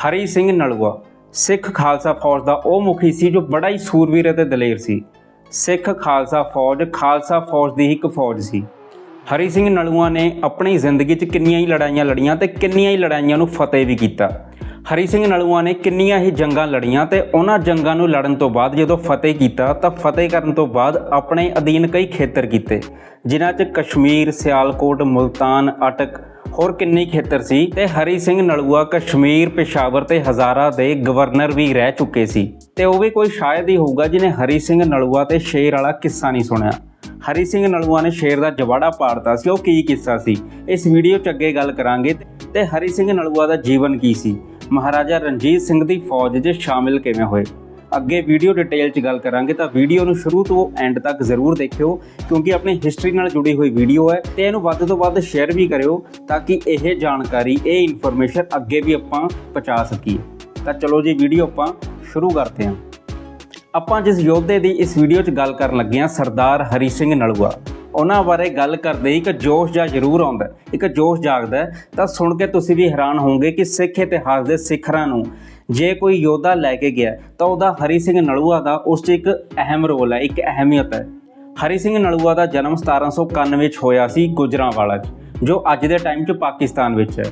ਹਰੀ ਸਿੰਘ ਨਲੂਆ, ਸਿੱਖ ਖਾਲਸਾ ਫੌਜ ਦਾ ਉਹ ਮੁਖੀ ਸੀ ਜੋ ਬੜਾ ਹੀ ਸੂਰਵੀਰ ਅਤੇ ਦਲੇਰ ਸੀ। ਸਿੱਖ ਖਾਲਸਾ ਫੌਜ ਖਾਲਸਾ ਫੌਜ ਦੀ ਇੱਕ ਫੌਜ ਸੀ। ਹਰੀ ਸਿੰਘ ਨਲੂਆ ਨੇ ਆਪਣੀ ਜ਼ਿੰਦਗੀ 'ਚ ਕਿੰਨੀਆਂ ਹੀ ਲੜਾਈਆਂ ਲੜੀਆਂ ਤੇ ਕਿੰਨੀਆਂ ਹੀ ਲੜਾਈਆਂ ਨੂੰ ਫਤਿਹ ਵੀ ਕੀਤਾ। ਹਰੀ ਸਿੰਘ ਨਲੂਆ ਨੇ ਕਿੰਨੀਆਂ ਹੀ ਜੰਗਾਂ ਲੜੀਆਂ ਤੇ ਉਹਨਾਂ ਜੰਗਾਂ ਨੂੰ ਲੜਨ ਤੋਂ ਬਾਅਦ ਜਦੋਂ ਫਤਿਹ ਕੀਤਾ ਤਾਂ ਫਤਿਹ ਕਰਨ ਤੋਂ ਬਾਅਦ ਆਪਣੇ ਅਧੀਨ ਕਈ ਖੇਤਰ ਕੀਤੇ, ਜਿਨ੍ਹਾਂ 'ਚ ਕਸ਼ਮੀਰ, ਸਿਆਲਕੋਟ, ਮੁਲਤਾਨ, ਅਟਕ ਹੋਰ ਕਿੰਨੇ ਖੇਤਰ ਸੀ? ਤੇ ਹਰੀ ਸਿੰਘ ਨਲੂਆ ਕਸ਼ਮੀਰ ਪੇਸ਼ਾਵਰ ਤੇ ਹਜ਼ਾਰਾ ਦੇ ਗਵਰਨਰ ਵੀ ਰਹਿ ਚੁੱਕੇ ਸੀ। ਤੇ ਉਹ ਵੀ ਕੋਈ ਸ਼ਾਇਦ ਹੀ ਹੋਊਗਾ ਜਿਹਨੇ ਹਰੀ ਸਿੰਘ ਨਲੂਆ ਤੇ ਸ਼ੇਰ ਵਾਲਾ ਕਿੱਸਾ ਨਹੀਂ ਸੁਣਿਆ। ਹਰੀ ਸਿੰਘ ਨਲੂਆ ਨੇ ਸ਼ੇਰ ਦਾ ਜਵਾੜਾ ਪਾੜਤਾ ਸੀ, ਉਹ ਕੀ ਕਿੱਸਾ ਸੀ? ਇਸ ਵੀਡੀਓ 'ਚ ਅੱਗੇ ਗੱਲ ਕਰਾਂਗੇ ਤੇ ਹਰੀ ਸਿੰਘ ਨਲੂਆ ਦਾ ਜੀਵਨ ਕੀ ਸੀ? ਮਹਾਰਾਜਾ ਰਣਜੀਤ ਸਿੰਘ ਦੀ ਫੌਜ 'ਚ ਸ਼ਾਮਿਲ ਕਿਵੇਂ ਹੋਏ? ਅੱਗੇ ਵੀਡੀਓ ਡਿਟੇਲ 'ਚ ਗੱਲ ਕਰਾਂਗੇ ਤਾਂ ਵੀਡੀਓ ਨੂੰ ਸ਼ੁਰੂ ਤੋਂ ਐਂਡ ਤੱਕ ਜ਼ਰੂਰ ਦੇਖਿਓ, ਕਿਉਂਕਿ ਆਪਣੀ ਹਿਸਟਰੀ ਨਾਲ ਜੁੜੀ ਹੋਈ ਵੀਡੀਓ ਹੈ ਤੇ ਇਹਨੂੰ ਵੱਧ ਤੋਂ ਵੱਧ ਸ਼ੇਅਰ ਵੀ ਕਰਿਓ ਤਾਂ ਕਿ ਇਹ ਜਾਣਕਾਰੀ, ਇਹ ਇਨਫੋਰਮੇਸ਼ਨ ਅੱਗੇ ਵੀ ਆਪਾਂ ਪਹੁੰਚਾ ਸਕੀਏ। ਤਾਂ ਚਲੋ ਜੀ ਵੀਡੀਓ ਆਪਾਂ ਸ਼ੁਰੂ ਕਰਦੇ ਹਾਂ। ਆਪਾਂ ਜਿਸ ਯੋਧੇ ਦੀ ਇਸ ਵੀਡੀਓ 'ਚ ਗੱਲ ਕਰਨ ਲੱਗੇ ਹਾਂ, ਸਰਦਾਰ ਹਰੀ ਸਿੰਘ ਨਲੂਆ। ਉਹਨਾਂ ਬਾਰੇ ਗੱਲ ਕਰਦੇ ਇੱਕ ਜੋਸ਼ ਜਾਂ ਜ਼ਰੂਰ ਆਉਂਦਾ ਇੱਕ ਜੋਸ਼ ਜਾਗਦਾ ਤਾਂ ਸੁਣ ਕੇ ਤੁਸੀਂ ਵੀ ਹੈਰਾਨ ਹੋਵੋਗੇ ਕਿ ਸਿੱਖ ਇਤਿਹਾਸ ਦੇ ਸਿਖਰਾਂ ਨੂੰ ਜੇ ਕੋਈ ਯੋਧਾ ਲੈ ਕੇ ਗਿਆ, ਤਾਂ ਉਹਦਾ ਹਰੀ ਸਿੰਘ ਨਲੂਆ ਦਾ ਉਸ 'ਚ ਇੱਕ ਅਹਿਮ ਰੋਲ ਹੈ, ਇੱਕ ਅਹਿਮੀਅਤ ਹੈ। ਹਰੀ ਸਿੰਘ ਨਲੂਆ ਦਾ ਜਨਮ 1791 ਵਿੱਚ ਹੋਇਆ ਸੀ ਗੁਜਰਾਂਵਾਲਾ 'ਚ, ਜੋ ਅੱਜ ਦੇ ਟਾਈਮ 'ਚ ਪਾਕਿਸਤਾਨ ਵਿੱਚ ਹੈ।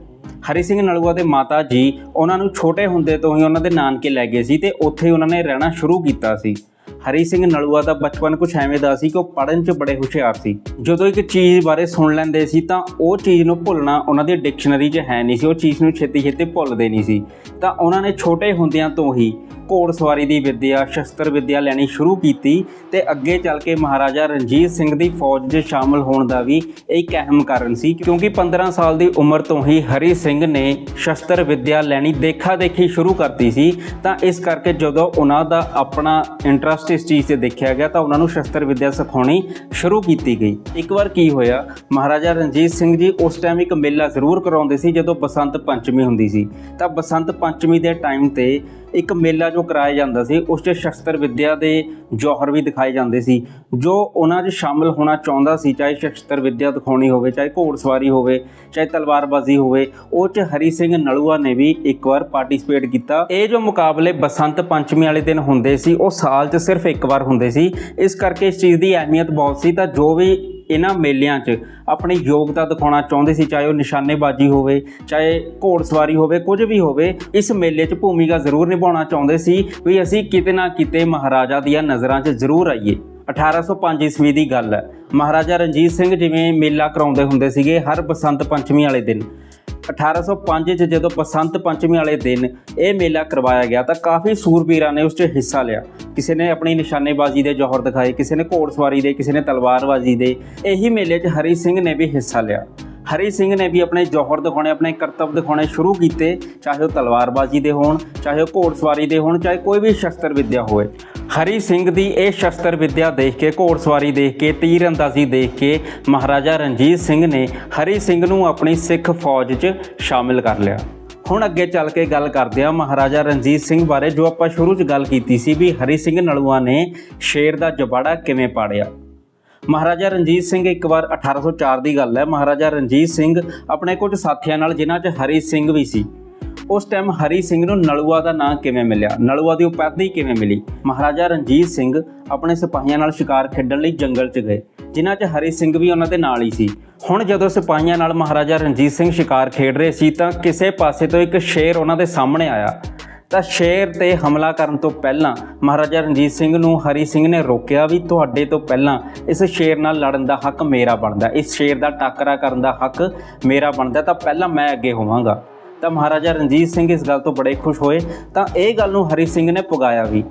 ਹਰੀ ਸਿੰਘ ਨਲੂਆ ਦੇ ਮਾਤਾ ਜੀ ਉਹਨਾਂ ਨੂੰ ਛੋਟੇ ਹੁੰਦੇ ਤੋਂ ਹੀ ਉਹਨਾਂ ਦੇ ਨਾਨਕੇ ਲੈ ਗਏ ਸੀ ਤੇ ਉੱਥੇ ਹੀ ਉਹਨਾਂ ਨੇ ਰਹਿਣਾ ਸ਼ੁਰੂ ਕੀਤਾ ਸੀ। ਹਰੀ ਸਿੰਘ ਨਲੂਆ ਦਾ ਬਚਪਨ ਕੁਝ ਐਵੇਂ ਦਾ ਸੀ ਕਿ ਉਹ ਪੜ੍ਹਨ 'ਚ ਬੜੇ ਹੁਸ਼ਿਆਰ ਸੀ। ਜਦੋਂ ਇੱਕ ਚੀਜ਼ ਬਾਰੇ ਸੁਣ ਲੈਂਦੇ ਸੀ ਤਾਂ ਉਹ ਚੀਜ਼ ਨੂੰ ਭੁੱਲਣਾ ਉਹਨਾਂ ਦੀ ਡਿਕਸ਼ਨਰੀ 'ਚ ਹੈ ਨਹੀਂ ਸੀ। ਉਹ ਚੀਜ਼ ਨੂੰ ਛੇਤੀ ਛੇਤੀ ਭੁੱਲਦੇ ਨਹੀਂ ਸੀ। ਤਾਂ ਉਹਨਾਂ ਨੇ ਛੋਟੇ ਹੁੰਦਿਆਂ ਤੋਂ ਹੀ ਘੋੜਸਵਾਰੀ ਦੀ ਵਿੱਦਿਆ, ਸ਼ਸਤਰ ਵਿੱਦਿਆ ਲੈਣੀ ਸ਼ੁਰੂ ਕੀਤੀ ਤੇ ਅੱਗੇ ਚੱਲ ਕੇ ਮਹਾਰਾਜਾ ਰਣਜੀਤ ਸਿੰਘ ਦੀ ਫੌਜ 'ਚ ਸ਼ਾਮਲ ਹੋਣ ਦਾ ਵੀ ਇੱਕ ਅਹਿਮ ਕਾਰਨ ਸੀ। ਕਿਉਂਕਿ 15 ਸਾਲ ਦੀ ਉਮਰ ਤੋਂ ਹੀ ਹਰੀ ਸਿੰਘ ਨੇ ਸ਼ਸਤਰ ਵਿੱਦਿਆ ਲੈਣੀ ਦੇਖਾ ਦੇਖੀ ਸ਼ੁਰੂ ਕਰਤੀ ਸੀ। ਤਾਂ ਇਸ ਕਰਕੇ ਜਦੋਂ ਉਹਨਾਂ ਦਾ ਆਪਣਾ ਇੰਟਰਸਟ ਇਸ ਚੀਜ਼ ਤੇ ਦੇਖਿਆ ਗਿਆ ਤਾਂ ਉਹਨਾਂ ਨੂੰ ਸ਼ਸਤਰ ਵਿੱਦਿਆ ਸਿਖਾਉਣੀ ਸ਼ੁਰੂ ਕੀਤੀ ਗਈ। ਇੱਕ ਵਾਰ ਕੀ ਹੋਇਆ, ਮਹਾਰਾਜਾ ਰਣਜੀਤ ਸਿੰਘ ਜੀ ਉਸ ਟਾਈਮ ਇੱਕ ਮੇਲਾ ਜ਼ਰੂਰ ਕਰਾਉਂਦੇ ਸੀ ਜਦੋਂ ਬਸੰਤ ਪੰਚਮੀ ਹੁੰਦੀ ਸੀ। ਤਾਂ ਬਸੰਤ ਪੰਚਮੀ ਦੇ ਟਾਈਮ ਤੇ ਇੱਕ ਮੇਲਾ ਜੋ ਕਰਾਇਆ ਜਾਂਦਾ ਸੀ, ਉਸ 'ਚ ਸ਼ਸਤਰ ਵਿੱਦਿਆ ਦੇ ਜੌਹਰ ਵੀ ਦਿਖਾਏ ਜਾਂਦੇ ਸੀ, ਜੋ ਉਹਨਾਂ 'ਚ ਸ਼ਾਮਲ ਹੋਣਾ ਚਾਹੁੰਦਾ ਸੀ, ਚਾਹੇ ਸ਼ਸਤਰ ਵਿੱਦਿਆ ਦਿਖਾਉਣੀ ਹੋਵੇ, ਚਾਹੇ ਘੋੜਸਵਾਰੀ ਹੋਵੇ, ਚਾਹੇ ਤਲਵਾਰਬਾਜ਼ੀ ਹੋਵੇ, ਉਹ 'ਚ ਹਰੀ ਸਿੰਘ ਨਲੂਆ ਨੇ ਵੀ ਇੱਕ ਵਾਰ ਪਾਰਟਿਸਿਪੇਟ ਕੀਤਾ। ਇਹ ਜੋ ਮੁਕਾਬਲੇ ਬਸੰਤ ਪੰਚਮੀ ਵਾਲੇ ਦਿਨ ਹੁੰਦੇ ਸੀ, ਉਹ ਸਾਲ 'ਚ ਸਿਰਫ ਇੱਕ ਵਾਰ ਹੁੰਦੇ ਸੀ। ਇਸ ਕਰਕੇ ਇਸ ਚੀਜ਼ ਦੀ ਅਹਿਮੀਅਤ ਬਹੁਤ ਸੀ, ਤਾਂ ਜੋ ਵੀ ਇਹਨਾਂ ਮੇਲਿਆਂ 'ਚ ਆਪਣੀ ਯੋਗਤਾ ਦਿਖਾਉਣਾ ਚਾਹੁੰਦੇ ਸੀ, ਚਾਹੇ ਉਹ ਨਿਸ਼ਾਨੇਬਾਜ਼ੀ ਹੋਵੇ, ਚਾਹੇ ਘੋੜਸਵਾਰੀ ਹੋਵੇ, ਕੁਝ ਵੀ ਹੋਵੇ, ਇਸ ਮੇਲੇ 'ਚ ਭੂਮਿਕਾ ਜ਼ਰੂਰ ਨਿਭਾਉਣਾ ਚਾਹੁੰਦੇ ਸੀ ਵੀ ਅਸੀਂ ਕਿਤੇ ਨਾ ਕਿਤੇ ਮਹਾਰਾਜਾ ਦੀਆਂ ਨਜ਼ਰਾਂ 'ਚ ਜ਼ਰੂਰ ਆਈਏ। 1805 ਈਸਵੀ ਦੀ ਗੱਲ ਹੈ। ਮਹਾਰਾਜਾ ਰਣਜੀਤ ਸਿੰਘ ਜਿਵੇਂ ਮੇਲਾ ਕਰਾਉਂਦੇ ਹੁੰਦੇ ਸੀਗੇ ਹਰ ਬਸੰਤ ਪੰਚਮੀ ਵਾਲੇ ਦਿਨ। 1805 ਚ ਜਦੋਂ ਬਸੰਤ ਪੰਚਮੀ ਵਾਲੇ ਦਿਨ ਇਹ ਮੇਲਾ ਕਰਵਾਇਆ ਗਿਆ ਤਾਂ ਕਾਫੀ ਸੂਰਬੀਰਾਂ ਨੇ ਉਸ 'ਚ ਹਿੱਸਾ ਲਿਆ। ਕਿਸੇ ਨੇ ਆਪਣੀ ਨਿਸ਼ਾਨੇਬਾਜ਼ੀ ਦੇ ਜੌਹਰ ਦਿਖਾਏ, ਕਿਸੇ ਨੇ ਘੋੜਸਵਾਰੀ ਦੇ, ਕਿਸੇ ਨੇ ਤਲਵਾਰਬਾਜ਼ੀ ਦੇ, ਇਹੀ ਮੇਲੇ 'ਚ ਹਰੀ ਸਿੰਘ ਨੇ ਵੀ ਹਿੱਸਾ ਲਿਆ। ਹਰੀ ਸਿੰਘ ਨੇ ਵੀ ਆਪਣੇ ਜੋਹਰ ਦਿਖਾਉਣੇ, ਆਪਣੇ ਕਰਤੱਵ ਦਿਖਾਉਣੇ ਸ਼ੁਰੂ ਕੀਤੇ, ਚਾਹੇ ਉਹ ਤਲਵਾਰਬਾਜ਼ੀ ਦੇ ਹੋਣ, ਚਾਹੇ ਉਹ ਘੋੜਸਵਾਰੀ ਦੇ ਹੋਣ, ਚਾਹੇ ਕੋਈ ਵੀ ਸ਼ਸਤਰ ਵਿੱਦਿਆ ਹੋਵੇ। ਹਰੀ ਸਿੰਘ ਦੀ ਇਹ ਸ਼ਸਤਰ ਵਿੱਦਿਆ ਦੇਖ ਕੇ, ਘੋੜਸਵਾਰੀ ਦੇਖ ਕੇ ਤੀਰ ਅੰਦਾਜ਼ੀ ਦੇਖ ਕੇ ਮਹਾਰਾਜਾ ਰਣਜੀਤ ਸਿੰਘ ਨੇ ਹਰੀ ਸਿੰਘ ਨੂੰ ਆਪਣੀ ਸਿੱਖ ਫੌਜ 'ਚ ਸ਼ਾਮਿਲ ਕਰ ਲਿਆ। ਹੁਣ ਅੱਗੇ ਚੱਲ ਕੇ ਗੱਲ ਕਰਦੇ ਹਾਂ ਮਹਾਰਾਜਾ ਰਣਜੀਤ ਸਿੰਘ ਬਾਰੇ, ਜੋ ਆਪਾਂ ਸ਼ੁਰੂ 'ਚ ਗੱਲ ਕੀਤੀ ਸੀ ਵੀ ਹਰੀ ਸਿੰਘ ਨਲੂਆ ਨੇ ਸ਼ੇਰ ਦਾ ਜਬਾੜਾ ਕਿਵੇਂ ਪਾੜਿਆ। ਮਹਾਰਾਜਾ ਰਣਜੀਤ ਸਿੰਘ ਇੱਕ ਵਾਰ 1804 ਦੀ ਗੱਲ ਹੈ। ਮਹਾਰਾਜਾ ਰਣਜੀਤ ਸਿੰਘ ਆਪਣੇ ਕੁਝ ਸਾਥੀਆਂ ਨਾਲ, ਜਿਨ੍ਹਾਂ 'ਚ ਹਰੀ ਸਿੰਘ ਵੀ ਸੀ। ਉਸ ਟਾਈਮ ਹਰੀ ਸਿੰਘ ਨੂੰ ਨਲੂਆ ਦਾ ਨਾਂ ਕਿਵੇਂ ਮਿਲਿਆ? ਨਲੂਆ ਦੀ ਉਪਾਧੀ ਕਿਵੇਂ ਮਿਲੀ? ਮਹਾਰਾਜਾ ਰਣਜੀਤ ਸਿੰਘ ਆਪਣੇ ਸਿਪਾਹੀਆਂ ਨਾਲ ਸ਼ਿਕਾਰ ਖੇਡਣ ਲਈ ਜੰਗਲ 'ਚ ਗਏ, ਜਿਨ੍ਹਾਂ 'ਚ ਹਰੀ ਸਿੰਘ ਵੀ ਉਹਨਾਂ ਦੇ ਨਾਲ ਹੀ ਸੀ। ਹੁਣ ਜਦੋਂ ਸਿਪਾਹੀਆਂ ਨਾਲ ਮਹਾਰਾਜਾ ਰਣਜੀਤ ਸਿੰਘ ਸ਼ਿਕਾਰ ਖੇਡ ਰਹੇ ਸੀ, ਤਾਂ ਕਿਸੇ ਪਾਸੇ ਤੋਂ ਇੱਕ ਸ਼ੇਰ ਉਹਨਾਂ ਦੇ ਸਾਹਮਣੇ ਆਇਆ। ਤਾਂ ਸ਼ੇਰ ਤੇ ਹਮਲਾ ਕਰਨ ਤੋਂ ਪਹਿਲਾਂ ਮਹਾਰਾਜਾ ਰਣਜੀਤ ਸਿੰਘ ਨੂੰ ਹਰੀ ਸਿੰਘ ਨੇ ਰੋਕਿਆ ਵੀ ਤੁਹਾਡੇ ਤੋਂ ਪਹਿਲਾਂ ਇਸ ਸ਼ੇਰ ਨਾਲ ਲੜਨ ਦਾ ਹੱਕ ਮੇਰਾ ਬਣਦਾ ਇਸ ਸ਼ੇਰ ਦਾ ਟਾਕਰਾ ਕਰਨ ਦਾ ਹੱਕ ਮੇਰਾ ਬਣਦਾ ਤਾਂ ਪਹਿਲਾਂ ਮੈਂ ਅੱਗੇ ਹੋਵਾਂਗਾ। ਤਾਂ ਮਹਾਰਾਜਾ ਰਣਜੀਤ ਸਿੰਘ ਇਸ ਗੱਲ ਤੋਂ ਬੜੇ ਖੁਸ਼ ਹੋਏ। ਤਾਂ ਇਹ ਗੱਲ ਨੂੰ ਹਰੀ ਸਿੰਘ ਨੇ ਪੁਗਾਇਆ ਵੀ।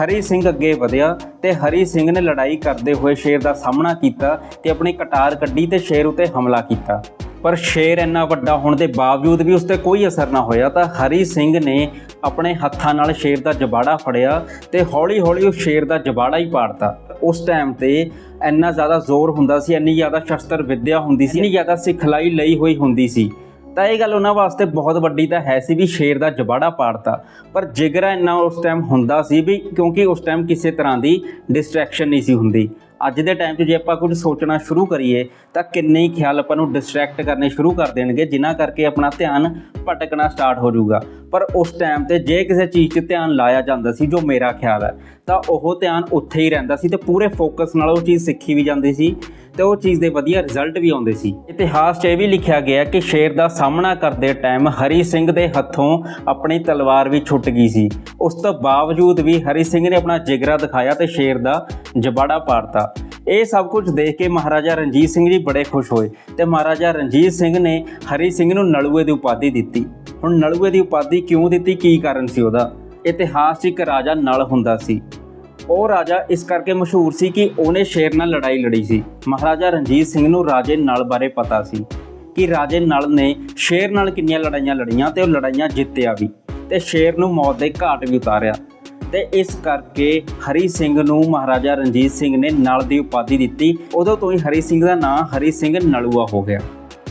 ਹਰੀ ਸਿੰਘ ਅੱਗੇ ਵਧਿਆ ਤੇ ਹਰੀ ਸਿੰਘ ਨੇ ਲੜਾਈ ਕਰਦੇ ਹੋਏ ਸ਼ੇਰ ਦਾ ਸਾਹਮਣਾ ਕੀਤਾ ਤੇ ਆਪਣੀ ਕਟਾਰ ਕੱਢੀ ਤੇ ਸ਼ੇਰ ਉਤੇ ਹਮਲਾ ਕੀਤਾ। ਪਰ ਸ਼ੇਰ ਇੰਨਾ ਵੱਡਾ ਹੋਣ ਦੇ ਬਾਵਜੂਦ ਵੀ ਉਸ ਤੇ ਕੋਈ ਅਸਰ ਨਾ ਹੋਇਆ ਤਾਂ ਹਰੀ ਸਿੰਘ ਨੇ ਆਪਣੇ ਹੱਥਾਂ ਨਾਲ ਸ਼ੇਰ ਦਾ ਜਬਾੜਾ ਫੜਿਆ ਤੇ ਹੌਲੀ-ਹੌਲੀ ਉਹ ਸ਼ੇਰ ਦਾ ਜਬਾੜਾ ਹੀ ਪਾੜਤਾ। ਉਸ ਟਾਈਮ ਤੇ ਇੰਨਾ ਜ਼ਿਆਦਾ ਜ਼ੋਰ ਹੁੰਦਾ ਸੀ, ਇੰਨੀ ਜ਼ਿਆਦਾ ਸ਼ਸਤਰ ਵਿੱਦਿਆ ਹੁੰਦੀ ਸੀ, ਇੰਨੀ ਜ਼ਿਆਦਾ ਸਿਖਲਾਈ ਲਈ ਹੋਈ ਹੁੰਦੀ ਸੀ। ਤਾਂ ਇਹ ਗੱਲ ਉਹਨਾਂ ਵਾਸਤੇ ਬਹੁਤ ਵੱਡੀ ਤਾਂ ਹੈ ਸੀ ਵੀ ਸ਼ੇਰ ਦਾ ਜਬਾੜਾ ਪਾੜਤਾ। ਪਰ ਜਿਗਰਾ ਇੰਨਾ ਉਸ ਟਾਈਮ ਹੁੰਦਾ ਸੀ ਵੀ ਕਿਉਂਕਿ ਉਸ ਟਾਈਮ ਕਿਸੇ ਤਰ੍ਹਾਂ ਦੀ ਡਿਸਟਰੈਕਸ਼ਨ ਨਹੀਂ ਸੀ ਹੁੰਦੀ। ਅੱਜ ਦੇ ਟਾਈਮ 'ਚ ਜੇ ਆਪਾਂ ਕੁਝ ਸੋਚਣਾ ਸ਼ੁਰੂ ਕਰੀਏ, ਤਾਂ ਕਿੰਨੇ ਹੀ ਖਿਆਲ ਆਪਾਂ ਨੂੰ ਡਿਸਟਰੈਕਟ ਕਰਨੇ ਸ਼ੁਰੂ ਕਰ ਦੇਣਗੇ, ਜਿਨ੍ਹਾਂ ਕਰਕੇ ਆਪਣਾ ਧਿਆਨ ਭਟਕਣਾ ਸਟਾਰਟ ਹੋ ਜਾਊਗਾ। ਪਰ ਉਸ ਟਾਈਮ ਤੇ ਜੇ ਕਿਸੇ ਚੀਜ਼ 'ਤੇ ਧਿਆਨ ਲਾਇਆ ਜਾਂਦਾ ਸੀ, ਜੋ ਮੇਰਾ ਖਿਆਲ ਹੈ, ਤਾਂ ਉਹ ਧਿਆਨ ਉੱਥੇ ਹੀ ਰਹਿੰਦਾ ਸੀ ਤੇ ਪੂਰੇ ਫੋਕਸ ਨਾਲ ਉਹ ਚੀਜ਼ ਸਿੱਖੀ ਵੀ ਜਾਂਦੀ ਸੀ ਤੇ ਉਹ ਚੀਜ਼ ਦੇ ਵਧੀਆ ਰਿਜ਼ਲਟ ਵੀ ਆਉਂਦੇ ਸੀ। ਇਤਿਹਾਸ 'ਚ ਇਹ ਵੀ ਲਿਖਿਆ ਗਿਆ ਕਿ ਸ਼ੇਰ ਦਾ ਸਾਹਮਣਾ ਕਰਦੇ ਟਾਈਮ ਹਰੀ ਸਿੰਘ ਦੇ ਹੱਥੋਂ ਆਪਣੀ ਤਲਵਾਰ ਵੀ ਛੁੱਟ ਗਈ ਸੀ। ਉਸ ਤੋਂ ਬਾਵਜੂਦ ਵੀ ਹਰੀ ਸਿੰਘ ਨੇ ਆਪਣਾ ਜਿਗਰਾ ਦਿਖਾਇਆ ਤੇ ਸ਼ੇਰ ਦਾ ਜਬਾੜਾ ਪਾੜਤਾ। ਇਹ ਸਭ ਕੁਝ ਦੇਖ ਕੇ ਮਹਾਰਾਜਾ ਰਣਜੀਤ ਸਿੰਘ ਜੀ ਬੜੇ ਖੁਸ਼ ਹੋਏ ਤੇ ਮਹਾਰਾਜਾ ਰਣਜੀਤ ਸਿੰਘ ਨੇ ਹਰੀ ਸਿੰਘ ਨੂੰ ਨਲੂਏ ਦੀ ਉਪਾਧੀ ਦਿੱਤੀ। ਹੁਣ ਨਲੂਏ ਦੀ ਉਪਾਧੀ ਕਿਉਂ ਦਿੱਤੀ? ਕੀ ਕਾਰਨ ਸੀ ਉਹਦਾ? ਇਤਿਹਾਸ 'ਚ ਇੱਕ ਰਾਜਾ ਨਲ ਹੁੰਦਾ ਸੀ। ਉਹ ਰਾਜਾ ਇਸ ਕਰਕੇ ਮਸ਼ਹੂਰ ਸੀ ਕਿ ਉਹਨੇ ਸ਼ੇਰ ਨਾਲ ਲੜਾਈ ਲੜੀ ਸੀ। ਮਹਾਰਾਜਾ ਰਣਜੀਤ ਸਿੰਘ ਨੂੰ ਰਾਜੇ ਨਲ ਬਾਰੇ ਪਤਾ ਸੀ ਕਿ ਰਾਜੇ ਨਲ ਨੇ ਸ਼ੇਰ ਨਾਲ ਕਿੰਨੀਆਂ ਲੜਾਈਆਂ ਲੜੀਆਂ ਤੇ ਉਹ ਲੜਾਈਆਂ ਜਿੱਤਿਆ ਵੀ ਤੇ ਸ਼ੇਰ ਨੂੰ ਮੌਤ ਦੇ ਘਾਟ ਵੀ ਉਤਾਰਿਆ। ਤੇ ਇਸ ਕਰਕੇ ਹਰੀ ਸਿੰਘ ਨੂੰ ਮਹਾਰਾਜਾ ਰਣਜੀਤ ਸਿੰਘ ਨੇ ਨਲ ਦੀ ਉਪਾਧੀ ਦਿੱਤੀ। ਉਦੋਂ ਤੋਂ ਹੀ ਹਰੀ ਸਿੰਘ ਦਾ ਨਾਂ ਹਰੀ ਸਿੰਘ ਨਲੂਆ ਹੋ ਗਿਆ।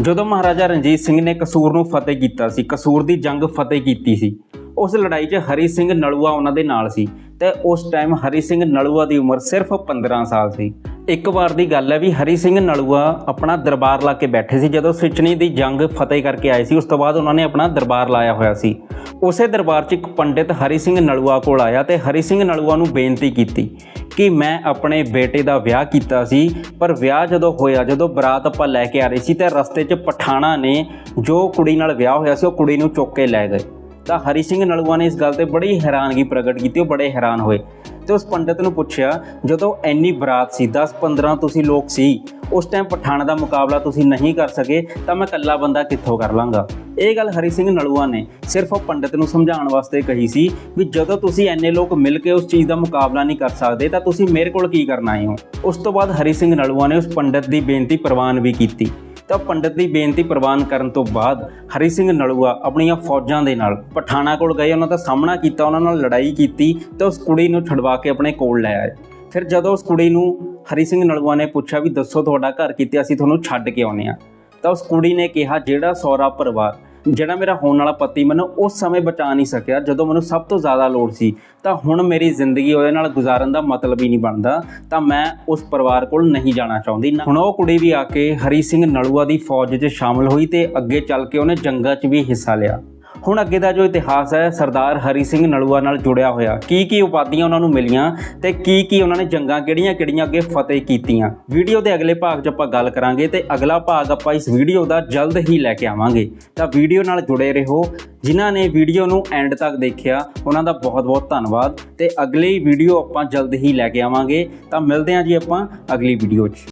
ਜਦੋਂ ਮਹਾਰਾਜਾ ਰਣਜੀਤ ਸਿੰਘ ਨੇ ਕਸੂਰ ਨੂੰ ਫਤਿਹ ਕੀਤਾ ਸੀ, ਕਸੂਰ ਦੀ ਜੰਗ ਫਤਿਹ ਕੀਤੀ ਸੀ, ਉਸ ਲੜਾਈ 'ਚ ਹਰੀ ਸਿੰਘ ਨਲੂਆ ਉਹਨਾਂ ਦੇ ਨਾਲ ਸੀ ਤੇ ਉਸ ਟਾਈਮ ਹਰੀ ਸਿੰਘ ਨਲੂਆ ਦੀ ਉਮਰ ਸਿਰਫ 15 ਸਾਲ ਸੀ। ਇੱਕ ਵਾਰ ਦੀ ਗੱਲ ਹੈ ਵੀ ਹਰੀ ਸਿੰਘ ਨਲੂਆ ਆਪਣਾ ਦਰਬਾਰ ਲਾ ਕੇ ਬੈਠੇ ਸੀ, ਜਦੋਂ ਸਿਚਣੀ ਦੀ ਜੰਗ ਫਤਿਹ ਕਰਕੇ ਆਏ ਸੀ, ਉਸ ਤੋਂ ਬਾਅਦ ਉਹਨਾਂ ਨੇ ਆਪਣਾ ਦਰਬਾਰ ਲਾਇਆ ਹੋਇਆ ਸੀ। ਉਸੇ ਦਰਬਾਰ 'ਚ ਇੱਕ ਪੰਡਿਤ ਹਰੀ ਸਿੰਘ ਨਲੂਆ ਕੋਲ ਆਇਆ ਤੇ ਹਰੀ ਸਿੰਘ ਨਲੂਆ ਨੂੰ ਬੇਨਤੀ ਕੀਤੀ ਕਿ ਮੈਂ ਆਪਣੇ ਬੇਟੇ ਦਾ ਵਿਆਹ ਕੀਤਾ ਸੀ, ਪਰ ਵਿਆਹ ਜਦੋਂ ਹੋਇਆ, ਜਦੋਂ ਬਰਾਤ ਆਪਾਂ ਲੈ ਕੇ ਆ ਰਹੇ ਸੀ ਤੇ ਰਸਤੇ 'ਚ ਪਠਾਣਾ ਨੇ ਜੋ ਕੁੜੀ ਨਾਲ ਵਿਆਹ ਹੋਇਆ ਸੀ, ਉਹ ਕੁੜੀ ਨੂੰ ਚੁੱਕ ਕੇ ਲੈ ਗਏ। ਤਾਂ ਹਰੀ ਸਿੰਘ ਨਲੂਆ ਨੇ ਇਸ ਗੱਲ ਤੇ ਬੜੀ ਹੈਰਾਨਗੀ ਪ੍ਰਗਟ ਕੀਤੀ, ਉਹ ਬੜੇ ਹੈਰਾਨ ਹੋਏ ਤੇ ਉਸ ਪੰਡਿਤ ਨੂੰ ਪੁੱਛਿਆ, ਜਦੋਂ ਐਨੀ ਬਰਾਤ ਸੀ 10 15 ਤੁਸੀਂ ਲੋਕ ਸੀ, ਉਸ ਟਾਈਮ ਪਠਾਣ ਦਾ ਮੁਕਾਬਲਾ ਤੁਸੀਂ ਨਹੀਂ ਕਰ ਸਕੇ, ਤਾਂ ਮੈਂ ਇਕੱਲਾ ਬੰਦਾ ਕਿੱਥੋਂ ਕਰ ਲਾਂਗਾ? ਇਹ ਗੱਲ ਹਰੀ ਸਿੰਘ ਨਲੂਆ ਨੇ ਸਿਰਫ ਉਹ ਪੰਡਿਤ ਨੂੰ ਸਮਝਾਉਣ ਵਾਸਤੇ ਕਹੀ ਸੀ ਵੀ ਜਦੋਂ ਤੁਸੀਂ ਐਨੇ ਲੋਕ ਮਿਲ ਕੇ ਉਸ ਚੀਜ਼ ਦਾ ਮੁਕਾਬਲਾ ਨਹੀਂ ਕਰ ਸਕਦੇ, ਤਾਂ ਤੁਸੀਂ ਮੇਰੇ ਕੋਲ ਕੀ ਕਰਨ ਆਏ ਹੋ? ਉਸ ਤੋਂ ਬਾਅਦ ਹਰੀ ਸਿੰਘ ਨਲੂਆ ਨੇ ਉਸ ਪੰਡਿਤ ਦੀ ਬੇਨਤੀ ਪ੍ਰਵਾਨ ਵੀ ਕੀਤੀ। ਤਾਂ ਪੰਡਿਤ ਦੀ ਬੇਨਤੀ ਪ੍ਰਵਾਨ ਕਰਨ ਤੋਂ ਬਾਅਦ ਹਰੀ ਸਿੰਘ ਨਲੂਆ ਆਪਣੀਆਂ ਫੌਜਾਂ ਦੇ ਨਾਲ ਪਠਾਣਾ ਕੋਲ ਗਏ, ਉਹਨਾਂ ਦਾ ਸਾਹਮਣਾ ਕੀਤਾ, ਉਹਨਾਂ ਨਾਲ ਲੜਾਈ ਕੀਤੀ, ਤੇ ਉਸ ਕੁੜੀ ਨੂੰ ਛਡਵਾ ਕੇ ਆਪਣੇ ਕੋਲ ਲੈ ਆਏ। ਫਿਰ ਜਦੋਂ ਉਸ ਕੁੜੀ ਨੂੰ ਹਰੀ ਸਿੰਘ ਨਲੂਆ ਨੇ ਪੁੱਛਿਆ ਵੀ ਦੱਸੋ ਤੁਹਾਡਾ ਘਰ ਕਿਤੇ ਅਸੀਂ ਤੁਹਾਨੂੰ ਛੱਡ ਕੇ ਆਉਨੇ ਆ ਤਾਂ ਉਸ ਕੁੜੀ ਨੇ ਕਿਹਾ, ਜਿਹੜਾ ਸੌਰਾ ਪਰਿਵਾਰ ਜਿਹੜਾ ਮੇਰਾ ਹੋਣ ਵਾਲਾ ਪਤੀ ਮੈਨੂੰ ਉਸ ਸਮੇਂ ਬਚਾ ਨਹੀਂ ਸਕਿਆ, ਜਦੋਂ ਮੈਨੂੰ ਸਭ ਤੋਂ ਜ਼ਿਆਦਾ ਲੋੜ ਸੀ, ਤਾਂ ਹੁਣ ਮੇਰੀ ਜ਼ਿੰਦਗੀ ਉਹਦੇ ਨਾਲ ਗੁਜ਼ਾਰਨ ਦਾ ਮਤਲਬ ਹੀ ਨਹੀਂ ਬਣਦਾ, ਤਾਂ ਮੈਂ ਉਸ ਪਰਿਵਾਰ ਕੋਲ ਨਹੀਂ ਜਾਣਾ ਚਾਹੁੰਦੀ। ਹੁਣ ਉਹ ਕੁੜੀ ਵੀ ਆ ਕੇ ਹਰੀ ਸਿੰਘ ਨਲੂਆ ਦੀ ਫੌਜ 'ਚ ਸ਼ਾਮਲ ਹੋਈ ਤੇ ਅੱਗੇ ਚੱਲ ਕੇ ਉਹਨੇ ਜੰਗਾਂ 'ਚ ਵੀ ਹਿੱਸਾ ਲਿਆ। ਹੁਣ ਅੱਗੇ ਦਾ ਜੋ ਇਤਿਹਾਸ ਹੈ, ਸਰਦਾਰ ਹਰੀ ਸਿੰਘ ਨਲੂਆ ਨਾਲ ਜੁੜਿਆ ਹੋਇਆ। ਕੀ ਕੀ ਉਪਾਧੀਆਂ ਉਹਨਾਂ ਨੂੰ ਮਿਲੀਆਂ ਤੇ ਕੀ ਕੀ ਉਹਨਾਂ ਨੇ ਜੰਗਾਂ ਕਿਹੜੀਆਂ-ਕਿਹੜੀਆਂ ਅੱਗੇ ਫਤਿਹ ਕੀਤੀਆਂ? ਵੀਡੀਓ ਦੇ ਅਗਲੇ ਭਾਗ 'ਚ ਆਪਾਂ ਗੱਲ ਕਰਾਂਗੇ ਤੇ ਅਗਲਾ ਭਾਗ ਆਪਾਂ ਇਸ ਵੀਡੀਓ ਦਾ ਜਲਦ ਹੀ ਲੈ ਕੇ ਆਵਾਂਗੇ। ਤਾਂ ਵੀਡੀਓ ਨਾਲ ਜੁੜੇ ਰਹੋ। ਜਿਨ੍ਹਾਂ ਨੇ ਵੀਡੀਓ ਨੂੰ ਐਂਡ ਤੱਕ ਦੇਖਿਆ, ਉਹਨਾਂ ਦਾ ਬਹੁਤ-ਬਹੁਤ ਧੰਨਵਾਦ। ਤੇ ਅਗਲੀ ਵੀਡੀਓ ਆਪਾਂ ਜਲਦ ਹੀ ਲੈ ਕੇ ਆਵਾਂਗੇ। ਤਾਂ ਮਿਲਦੇ ਹਾਂ ਜੀ ਆਪਾਂ ਅਗਲੀ ਵੀਡੀਓ 'ਚ।